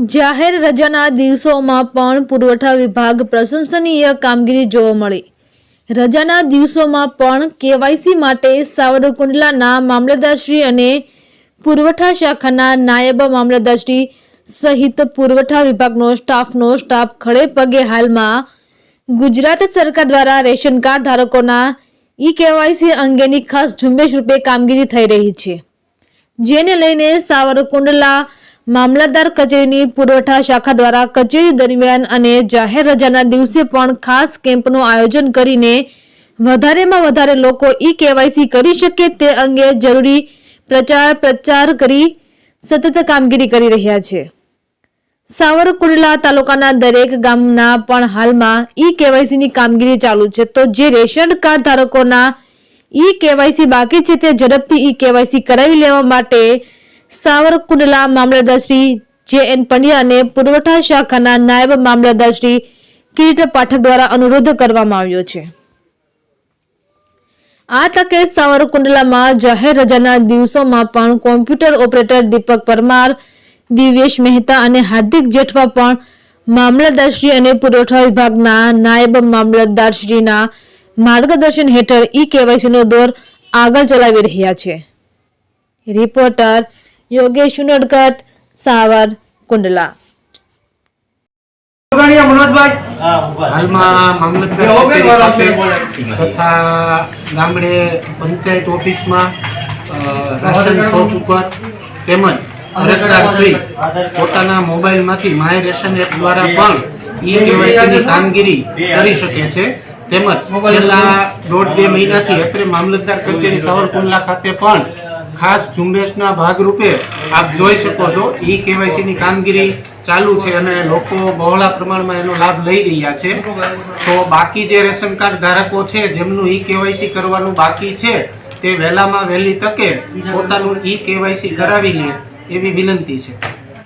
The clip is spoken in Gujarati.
જાહેર રજાના દિવસોમાં પણ પુરવઠા વિભાગ પ્રશંસનીય કામગીરી જોવા મળી. રજાના દિવસોમાં પણ કેવાયસી માટે સાવરકુંડલાના મામલતદારશ્રી અને પુરવઠા શાખાના નાયબ મામલતદારશ્રી સહિત પુરવઠા વિભાગનો સ્ટાફનો સ્ટાફ ખડે પગે હાલમાં ગુજરાત સરકાર દ્વારા રેશન કાર્ડ ધારકોના ઈ કેવાયસી અંગેની ખાસ ઝુંબેશ રૂપે કામગીરી થઈ રહી છે. જેને લઈને સાવરકુંડલા મામલતદાર કચેરીની પુરવઠા શાખા દ્વારા કચેરી દરમિયાન અને જાહેર રજાના દિવસે પણ ખાસ કેમ્પનું આયોજન કરીને વધારેમાં વધારે લોકો ઈ કેવાયસી કરી શકે તે અંગે જરૂરી પ્રચાર પ્રચાર કરી સતત કામગીરી કરી રહ્યા છે. સાવરકુંડલા તાલુકાના દરેક ગામના પણ હાલમાં ઈ કેવાયસીની કામગીરી ચાલુ છે. તો જે રેશન કાર્ડ ધારકોના ઈ કેવાયસી બાકી છે તે ઝડપથી ઈ કેવાયસી કરાવી લેવા માટે સાવરકુંડલા મામલતદારશ્રી જે એન પંડ્યા અને પુરવઠા શાખાના નાયબ મામલતદારશ્રી કિરીટ પાઠક દ્વારા અનુરોધ કરવામાં આવ્યો છે. આ તકે સાવરકુંડલામાં જાહેર રજાના દિવસોમાં પણ કોમ્પ્યુટર ઓપરેટર દીપક પરમાર, દિવ્યેશ મહેતા અને હાર્દિક જેઠવા પણ મામલતદારશ્રી અને પુરવઠા વિભાગના નાયબ મામલતદારશ્રીના માર્ગદર્શન હેઠળ ઈ કેવાયસીનો દોર આગળ ચલાવી રહ્યા છે. Reporter Yogesh Unadkat Savarkundla Oganiya Manojbhai. હા, ઊભા રહો. હાલમાં મામલતદાર એ ઓગણ વાર આવશે. કચેરી ખાતે તથા ગામડે પંચાયત ઓફિસમાં રાશન શોપ ઉપર તેમજ અરજદારશ્રી પોતાના મોબાઈલમાંથી માય રેશન એપ દ્વારા પણ ઈ કેવાયસીની કામગીરી કરી શકે છે. તેમજ છેલ્લા દોઢ બે મહિનાથી અત્રે મામલતદાર કચેરી સાવરકુંડલા ખાતે પણ ખાસ ઝુંબેશના ભાગરૂપે આપ જોઈ શકો છો, ઈ કેવાયસીની કામગીરી ચાલુ છે અને લોકો બહોળા પ્રમાણમાં એનો લાભ લઈ રહ્યા છે. તો બાકી જે રેશન કાર્ડ ધારકો છે, જેમનું ઈ કેવાયસી કરવાનું બાકી છે, તે વહેલામાં વહેલી તકે પોતાનું ઈ કેવાયસી કરાવી લે એવી વિનંતી છે.